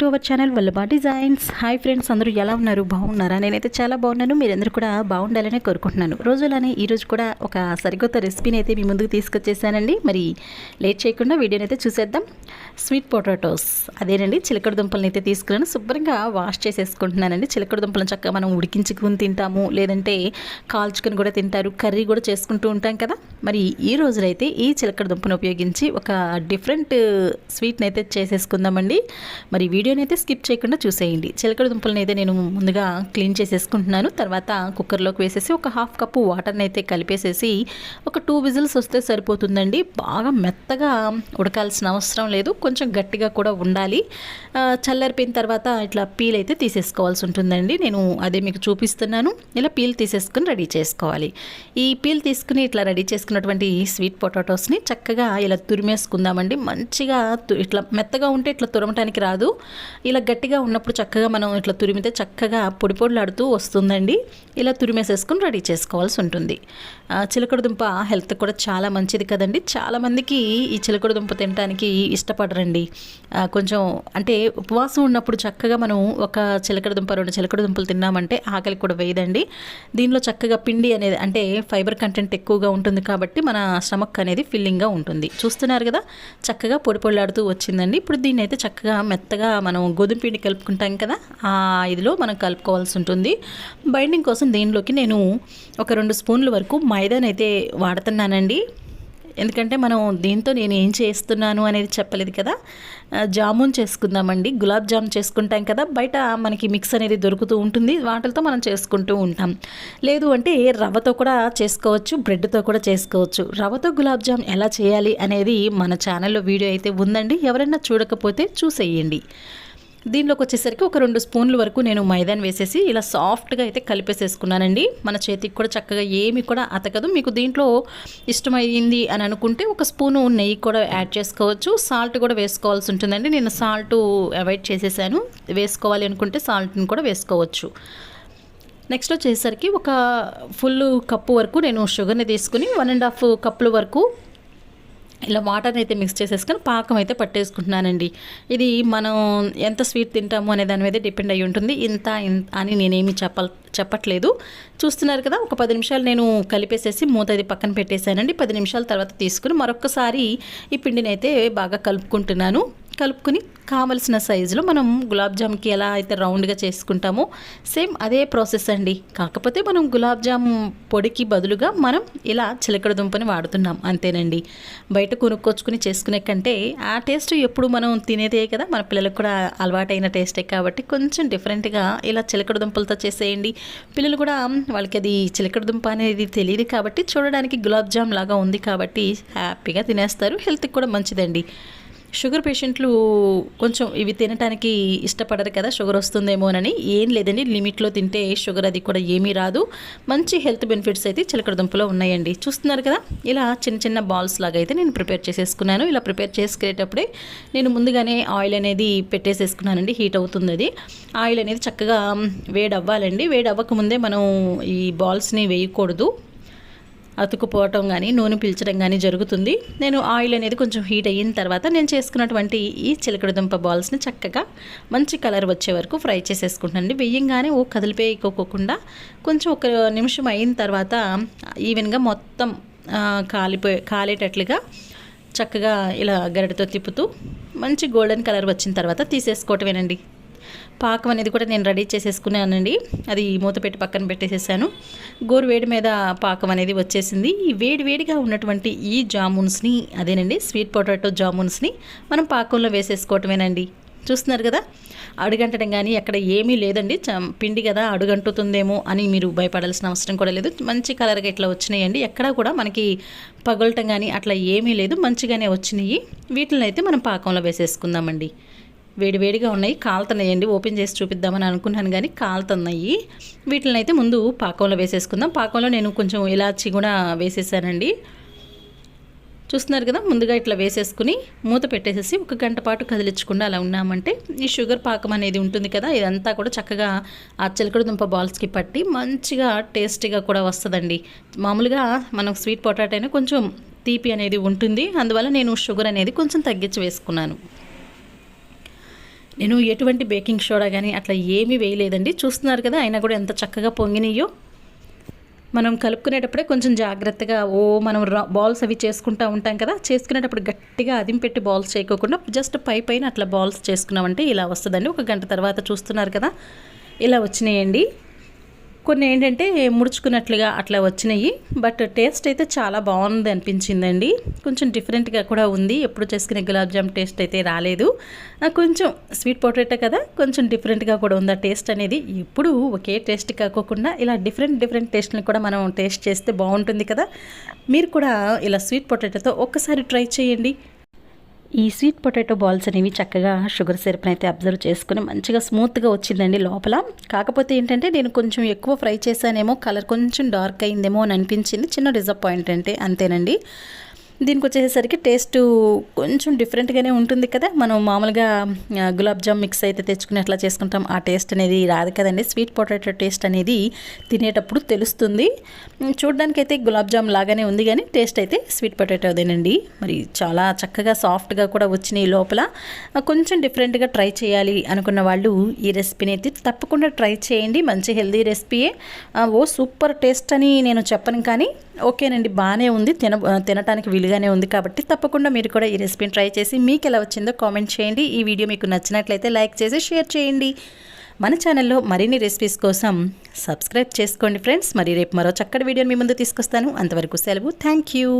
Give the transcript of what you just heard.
To our channel Vallabha designs hi friends అందరూ ఎలా ఉన్నారు? బాగున్నారా? నేనైతే చాలా బాగున్నాను. మీరందరూ కూడా బాగుండాలని కోరుకుంటున్నాను. రోజులానే ఈరోజు కూడా ఒక సరికొత్త రెసిపీని అయితే మీ ముందుకు తీసుకొచ్చేసానండి. మరి లేట్ చేయకుండా వీడియోని అయితే చూసేద్దాం. స్వీట్ పొటాటోస్ అదేనండి చిలకడ దుంపలను అయితే తీసుకున్నాను. శుభ్రంగా వాష్ చేసేసుకుంటున్నానండి. చిలకడ దుంపలను చక్కగా మనం ఉడికించుకుని తింటాము. లేదంటే కాల్చుకొని కూడా తింటారు. కర్రీ కూడా చేసుకుంటూ ఉంటాం కదా. మరి ఈ రోజునైతే ఈ చిలకడ దుంపను ఉపయోగించి ఒక డిఫరెంట్ స్వీట్ని అయితే చేసేసుకుందామండి. మరి వీడియోని అయితే స్కిప్ చేయకుండా చూసేయండి. చిలకడ దుంపలను అయితే నేను ముందుగా క్లీన్ చేసేసుకుంటున్నాను. తర్వాత కుక్కర్లోకి వేసేసి ఒక హాఫ్ కప్పు వాటర్ని అయితే కలిపేసేసి ఒక టూ విజిల్స్ వస్తే సరిపోతుందండి. బాగా మెత్తగా ఉడకాల్సిన అవసరం లేదు. కొంచెం గట్టిగా కూడా ఉండాలి. చల్లరిపోయిన చల్లారిపోయిన తర్వాత ఇట్లా పీల్ అయితే తీసేసుకోవాల్సి ఉంటుందండి. నేను అదే మీకు చూపిస్తున్నాను. ఇలా పీల్ తీసేసుకుని రెడీ చేసుకోవాలి. ఈ పీల్ తీసుకుని ఇట్లా రెడీ చేసుకున్నటువంటి స్వీట్ పొటాటోస్ని చక్కగా ఇలా తురిమేసుకుందామండి. మంచిగా తు- ఇట్లా మెత్తగా ఉంటే ఇట్లా తురమటానికి రాదు. ఇలా గట్టిగా ఉన్నప్పుడు చక్కగా మనం ఇట్లా తురిమితే చక్కగా పొడి పొడిలాడుతూ వస్తుందండి. ఇలా తురిమేసేసుకుని రెడీ చేసుకోవాల్సి ఉంటుంది. చిలకడదుంప చిలకడ దుంప హెల్త్ కూడా చాలా మంచిది కదండి. చాలామందికి ఈ చిలకడ దుంప తినడానికి ఇష్టపడరండి. కొంచెం అంటే ఉపవాసం ఉన్నప్పుడు చక్కగా మనం ఒక చిలకడ దుంప రెండు చిలకడ దుంపలు తిన్నామంటే ఆకలి కూడా వేయదండి. దీనిలో చక్కగా పిండి అనేది అంటే ఫైబర్ కంటెంట్ ఎక్కువగా ఉంటుంది కాబట్టి కాబట్టి మన స్టమక్ అనేది ఫిల్లింగ్గా ఉంటుంది. చూస్తున్నారు కదా చక్కగా పొడి పొడిలాడుతూ వచ్చిందండి. ఇప్పుడు దీన్ని అయితే చక్కగా మెత్తగా మనం గోధుమ పిండి కలుపుకుంటాం కదా ఆ ఇదిలో మనం కలుపుకోవాల్సి ఉంటుంది. బైండింగ్ కోసం దీనిలోకి నేను ఒక రెండు స్పూన్ల వరకు మైదానైతే వాడుతున్నానండి. ఎందుకంటే మనం దీంతో నేను ఏం చేస్తున్నాను అనేది చెప్పలేదు కదా? జామున్ చేసుకుందామండి. గులాబ్ జామ్ చేసుకుంటాం కదా? బయట మనకి మిక్స్ అనేది దొరుకుతూ ఉంటుంది. వాటితో మనం చేసుకుంటూ ఉంటాం. లేదు అంటే రవ్వతో కూడా చేసుకోవచ్చు బ్రెడ్తో కూడా చేసుకోవచ్చు. రవ్వతో గులాబ్ జామ్ ఎలా చేయాలి అనేది మన ఛానల్లో వీడియో అయితే ఉందండి. ఎవరైనా చూడకపోతే చూసేయండి. దీనిలోకి వచ్చేసరికి ఒక రెండు స్పూన్ల వరకు నేను మైదాన్ వేసేసి ఇలా సాఫ్ట్గా అయితే కలిపేసేసుకున్నానండి. మన చేతికి కూడా చక్కగా ఏమి కూడా అతకదు. మీకు దీంట్లో ఇష్టమైంది అని అనుకుంటే ఒక స్పూను నెయ్యి కూడా యాడ్ చేసుకోవచ్చు. సాల్ట్ కూడా వేసుకోవాల్సి ఉంటుందండి. నేను సాల్ట్ అవాయిడ్ చేసేసాను. వేసుకోవాలి అనుకుంటే సాల్ట్ని కూడా వేసుకోవచ్చు. నెక్స్ట్ వచ్చేసరికి ఒక ఫుల్ కప్పు వరకు నేను షుగర్ని తీసుకుని వన్ అండ్ హాఫ్ కప్పుల వరకు ఇలా వాటర్ని అయితే మిక్స్ చేసేసుకొని పాకం అయితే పట్టేసుకుంటున్నానండి. ఇది మనం ఎంత స్వీట్ తింటాము అనే దాని మీద డిపెండ్ అయి ఉంటుంది. ఇంత ఇంత అని నేనేమి చెప్ప చెప్పట్లేదు. చూస్తున్నారు కదా ఒక పది నిమిషాలు నేను కలిపేసేసి మూత అది పక్కన పెట్టేశానండి. పది నిమిషాల తర్వాత తీసుకుని మరొకసారి ఈ పిండిని అయితే బాగా కలుపుకుంటున్నాను. కలుపుకొని కావలసిన సైజులో మనం గులాబ్ జామ్కి ఎలా అయితే రౌండ్గా చేసుకుంటామో సేమ్ అదే ప్రాసెస్ అండి. కాకపోతే మనం గులాబ్ జామ్ పొడికి బదులుగా మనం ఇలా చిలకడ దుంపని వాడుతున్నాం అంతేనండి. బయట కొనుక్కొచ్చుకుని చేసుకునే కంటే ఆ టేస్ట్ ఎప్పుడు మనం తినేదే కదా మన పిల్లలకు కూడా అలవాటైన టేస్టే కాబట్టి కొంచెం డిఫరెంట్గా ఇలా చిలకడ దుంపలతో చేసేయండి. పిల్లలు కూడా వాళ్ళకి అది చిలకడ దుంప అనేది తెలియదు కాబట్టి చూడడానికి గులాబ్ జామ్ లాగా ఉంది కాబట్టి హ్యాపీగా తినేస్తారు హెల్త్కి కూడా మంచిదండి. షుగర్ పేషెంట్లు కొంచెం ఇవి తినడానికి ఇష్టపడరు కదా షుగర్ వస్తుందేమోనని. ఏం లేదండి లిమిట్లో తింటే షుగర్ అది కూడా ఏమీ రాదు. మంచి హెల్త్ బెనిఫిట్స్ అయితే చిలకడ దుంపలో ఉన్నాయండి. చూస్తున్నారు కదా ఇలా చిన్న చిన్న బాల్స్ లాగా అయితే నేను ప్రిపేర్ చేసేసుకున్నాను. ఇలా ప్రిపేర్ చేసుకునేటప్పుడే నేను ముందుగానే ఆయిల్ అనేది పెట్టేసేసుకున్నానండి హీట్ అవుతుంది అది ఆయిల్ అనేది చక్కగా వేడి అవ్వాలండి వేడి అవ్వకముందే మనం ఈ బాల్స్ని వేయకూడదు. అతుకుపోవటం కానీ నూనె పీల్చడం కానీ జరుగుతుంది. నేను ఆయిల్ అనేది కొంచెం హీట్ అయిన తర్వాత నేను చేసుకున్నటువంటి ఈ చిలకడ దుంప బాల్స్ని చక్కగా మంచి కలర్ వచ్చే వరకు ఫ్రై చేసేసుకుంటానండి వెయ్యంగానే ఓ కదిలిపోయికోకుండా కొంచెం ఒక నిమిషం అయిన తర్వాత ఈవెన్గా మొత్తం కాలిపోయి కాలేటట్లుగా చక్కగా ఇలా గరిటతో తిప్పుతూ మంచి గోల్డెన్ కలర్ వచ్చిన తర్వాత తీసేసుకోవటమేనండి. పాకం అనేది కూడా నేను రెడీ చేసేసుకున్నానండి. అది మూత పెట్టి పక్కన పెట్టేసేసాను. గోరు వేడి మీద పాకం అనేది వచ్చేసింది. ఈ వేడి వేడిగా ఉన్నటువంటి ఈ జామున్స్ని అదేనండి స్వీట్ పొటాటో జామున్స్ని మనం పాకంలో వేసేసుకోవటమేనండి. చూస్తున్నారు కదా? అడుగంటడం కానీ అక్కడ ఏమీ లేదండి. పిండి కదా అడుగంటుతుందేమో అని మీరు భయపడాల్సిన అవసరం కూడా లేదు. మంచి కలర్గా ఇట్లా వచ్చినాయండి. ఎక్కడా కూడా మనకి పగలటం కానీ అట్లా ఏమీ లేదు. మంచిగానే వచ్చినాయి. వీటిని అయితే మనం పాకంలో వేసేసుకుందామండి. వేడివేడిగా ఉన్నాయి. కాలుతున్నాయండి. ఓపెన్ చేసి చూపిద్దామని అనుకున్నాను కానీ కాలుతున్నాయి. వీటిని అయితే ముందు పాకంలో వేసేసుకుందాం. పాకంలో నేను కొంచెం ఇలాచి కూడా వేసేసానండి. చూస్తున్నారు కదా ముందుగా ఇట్లా వేసేసుకుని మూత పెట్టేసేసి ఒక గంట పాటు కదిలించకుండా అలా ఉన్నామంటే ఈ షుగర్ పాకం అనేది ఉంటుంది కదా ఇదంతా కూడా చక్కగా ఆ చిలకడ దుంప బాల్స్కి పట్టి మంచిగా టేస్టీగా కూడా వస్తుందండి. మామూలుగా మనం స్వీట్ పొటాటో అయినా కొంచెం తీపి అనేది ఉంటుంది. అందువల్ల నేను షుగర్ అనేది కొంచెం తగ్గించి వేసుకున్నాను. నేను ఎటువంటి బేకింగ్ సోడా కానీ అట్లా ఏమీ వేయలేదండి. చూస్తున్నారు కదా అయినా కూడా ఎంత చక్కగా పొంగినాయో. మనం కలుపుకునేటప్పుడే కొంచెం జాగ్రత్తగా ఓ మనం బాల్స్ అవి చేసుకుంటూ ఉంటాం కదా చేసుకునేటప్పుడు గట్టిగా అదింపెట్టి బాల్స్ చేయకోకుండా జస్ట్ పై పైన అట్లా బాల్స్ చేసుకున్నామంటే ఇలా వస్తుందండి. ఒక గంట తర్వాత చూస్తున్నారు కదా ఇలా వచ్చినాయండి. కొన్ని ఏంటంటే ముడుచుకున్నట్లుగా అట్లా వచ్చినాయి బట్ టేస్ట్ అయితే చాలా బాగుంది అనిపించిందండి. కొంచెం డిఫరెంట్గా కూడా ఉంది. ఎప్పుడు చేసుకునే గులాబ్ జామ్ టేస్ట్ అయితే రాలేదు. కొంచెం స్వీట్ పొటాటో కదా కొంచెం డిఫరెంట్గా కూడా ఉంది ఆ టేస్ట్ అనేది. ఎప్పుడు ఒకే టేస్ట్ కాకోకుండా ఇలా డిఫరెంట్ డిఫరెంట్ టేస్ట్ని కూడా మనం టేస్ట్ చేస్తే బాగుంటుంది కదా. మీరు కూడా ఇలా స్వీట్ పొటాటోతో ఒక్కసారి ట్రై చేయండి. ఈ స్వీట్ పొటాటో బాల్స్ అనేవి చక్కగా షుగర్ సిరప్ని అయితే అబ్జర్వ్ చేసుకుని మంచిగా స్మూత్గా వచ్చిందండి లోపల. కాకపోతే ఏంటంటే నేను కొంచెం ఎక్కువ ఫ్రై చేశానేమో కలర్ కొంచెం డార్క్ అయిందేమో అని అనిపించింది. చిన్న డిసప్పాయింట్ అంటే అంతేనండి. దీనికి వచ్చేసరికి టేస్ట్ కొంచెం డిఫరెంట్గానే ఉంటుంది కదా. మనం మామూలుగా గులాబ్ జామ్ మిక్స్ అయితే తెచ్చుకుని అట్లా చేసుకుంటాం. ఆ టేస్ట్ అనేది రాదు కదండి. స్వీట్ పొటాటో టేస్ట్ అనేది తినేటప్పుడు తెలుస్తుంది. చూడడానికైతే గులాబ్ జామ్ లాగానే ఉంది కానీ టేస్ట్ అయితే స్వీట్ పొటాటోదేనండి. మరి చాలా చక్కగా సాఫ్ట్గా కూడా వచ్చినాయి లోపల. కొంచెం డిఫరెంట్గా ట్రై చేయాలి అనుకున్న వాళ్ళు ఈ రెసిపీని అయితే తప్పకుండా ట్రై చేయండి. మంచి హెల్దీ రెసిపీయే. ఓ సూపర్ టేస్ట్ అని నేను చెప్పను కానీ ఓకేనండి బాగానే ఉంది. తిన తినటానికి వీలుగానే ఉంది కాబట్టి తప్పకుండా మీరు కూడా ఈ రెసిపీని ట్రై చేసి మీకు ఎలా వచ్చిందో కామెంట్ చేయండి. ఈ వీడియో మీకు నచ్చినట్లయితే లైక్ చేసి షేర్ చేయండి. మన ఛానల్లో మరిన్ని రెసిపీస్ కోసం సబ్స్క్రైబ్ చేసుకోండి ఫ్రెండ్స్. మరి రేపు మరో చక్కటి వీడియోని మీ ముందు తీసుకొస్తాను. అంతవరకు సెలవు. Thank you.